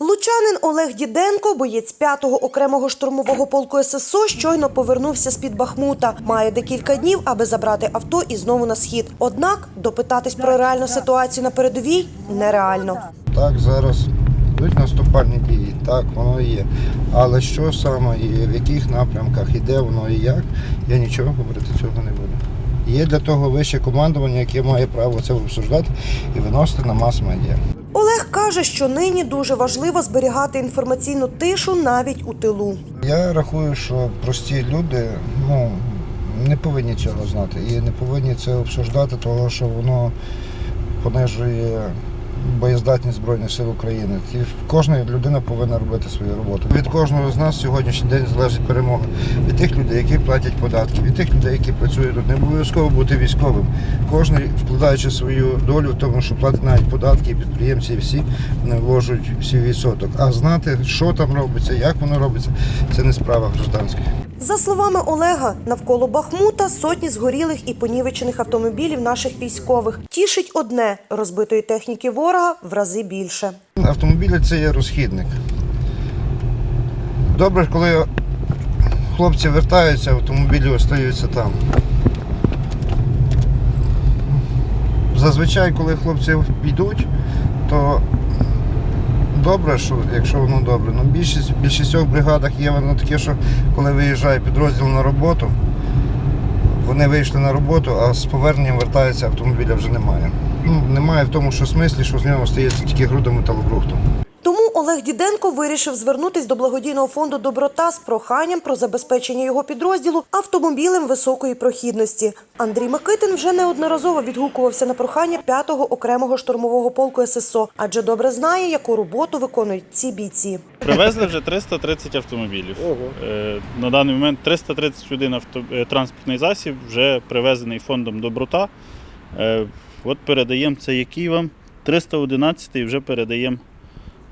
Лучанин Олег Діденко, боєць 5-го окремого штурмового полку ССО, щойно повернувся з-під Бахмута. Має декілька днів, аби забрати авто і знову на схід. Однак допитатись про реальну ситуацію на передовій нереально. Так, зараз йдуть наступальні дії, так, воно є. Але що саме і в яких напрямках, і де воно, і як, я нічого говорити цього не буду. Є для того вище командування, яке має право це обсуждати і виносити на мас-медіа. Каже, що нині дуже важливо зберігати інформаційну тишу навіть у тилу. Я рахую, що прості люди ну, не повинні цього знати і не повинні це обсуждати, тому що воно понижує боєздатність Збройних сил України. І кожна людина повинна робити свою роботу. Від кожного з нас сьогоднішній день залежить перемога. Від тих людей, які платять податки, від тих людей, які працюють тут. Не обов'язково бути військовим. Кожен, вкладаючи свою долю в тому, що платить навіть податки, і підприємці, всі не вложують свій відсоток. А знати, що там робиться, як воно робиться, це не справа гражданських. За словами Олега, навколо Бахмута сотні згорілих і понівечених автомобілів наших військових. Тішить одне розбитої техніки ворога в рази більше. Автомобілі це є розхідник. Добре, коли хлопці вертаються, автомобілі остаються там. Зазвичай, коли хлопці йдуть, то добре, що, якщо воно добре. Ну, більшість, в більшістю бригадах є воно таке, що коли виїжджає підрозділ на роботу, вони вийшли на роботу, а з поверненням вертаються, автомобіля вже немає. Ну, немає в тому, що смислі, що з нього стається тільки груда металобрухту. Олег Діденко вирішив звернутись до благодійного фонду Доброта з проханням про забезпечення його підрозділу автомобілем високої прохідності. Андрій Микитин вже неодноразово відгукувався на прохання 5-го окремого штурмового полку ССО, адже добре знає, яку роботу виконують ці бійці. Привезли вже 330 автомобілів. Е, На даний момент 331 авто, е, транспортний засіб вже привезений фондом Доброта. Е, От передаємо це який вам 311 вже передаємо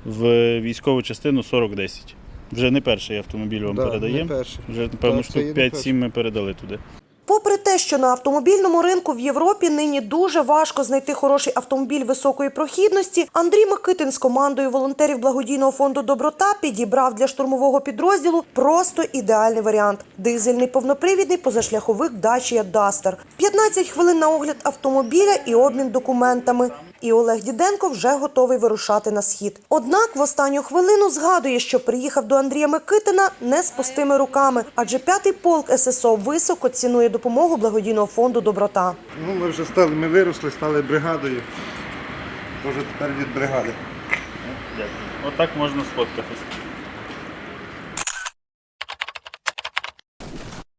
в військову частину 4010. Вже не перший автомобіль вам передаємо. Вже, напевно, Так, це є штук не 5-7 ми передали туди. Попри те, що на автомобільному ринку в Європі нині дуже важко знайти хороший автомобіль високої прохідності, Андрій Микитин з командою волонтерів благодійного фонду Доброта підібрав для штурмового підрозділу просто ідеальний варіант дизельний повнопривідний позашляховик Dacia Duster. 15 хвилин на огляд автомобіля і обмін документами. І Олег Діденко вже готовий вирушати на схід. Однак в останню хвилину згадує, що приїхав до Андрія Микитина не з пустими руками, адже п'ятий полк ССО високо цінує допомогу благодійного фонду Доброта. Ну, ми вже стали, ми виросли, стали бригадою. Тож тепер від бригади. Дякую. Отак можна сфоткатись.